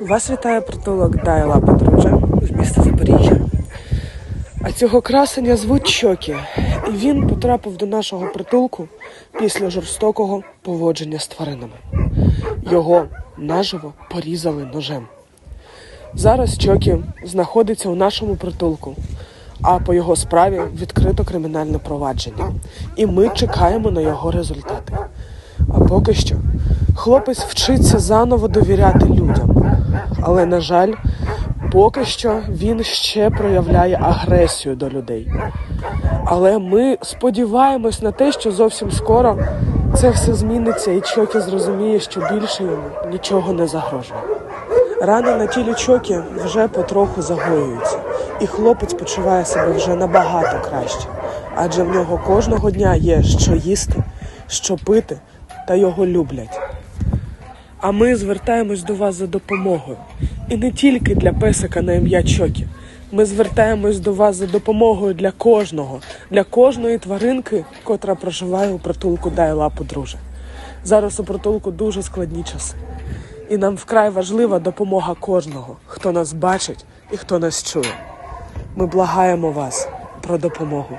Вас вітає притулок Дайла Подружжя з міста Запоріжжя. А цього красення звуть Чокі, і він потрапив до нашого притулку після жорстокого поводження з тваринами. Його наживо порізали ножем. Зараз Чокі знаходиться у нашому притулку, а по його справі відкрито кримінальне провадження. І ми чекаємо на його результати. А поки що хлопець вчиться заново довіряти людям. Але, на жаль, поки що він ще проявляє агресію до людей. Але ми сподіваємось на те, що зовсім скоро це все зміниться, і Чокі зрозуміє, що більше йому нічого не загрожує. Рани на тілі Чокі вже потроху загоюються, і хлопець почуває себе вже набагато краще, адже в нього кожного дня є що їсти, що пити, та його люблять. А ми звертаємось до вас за допомогою. І не тільки для песика на ім'я Чокі. Ми звертаємось до вас за допомогою для кожного, для кожної тваринки, котра проживає у притулку Дай лапу, друже. Зараз у притулку дуже складні часи. І нам вкрай важлива допомога кожного, хто нас бачить і хто нас чує. Ми благаємо вас про допомогу.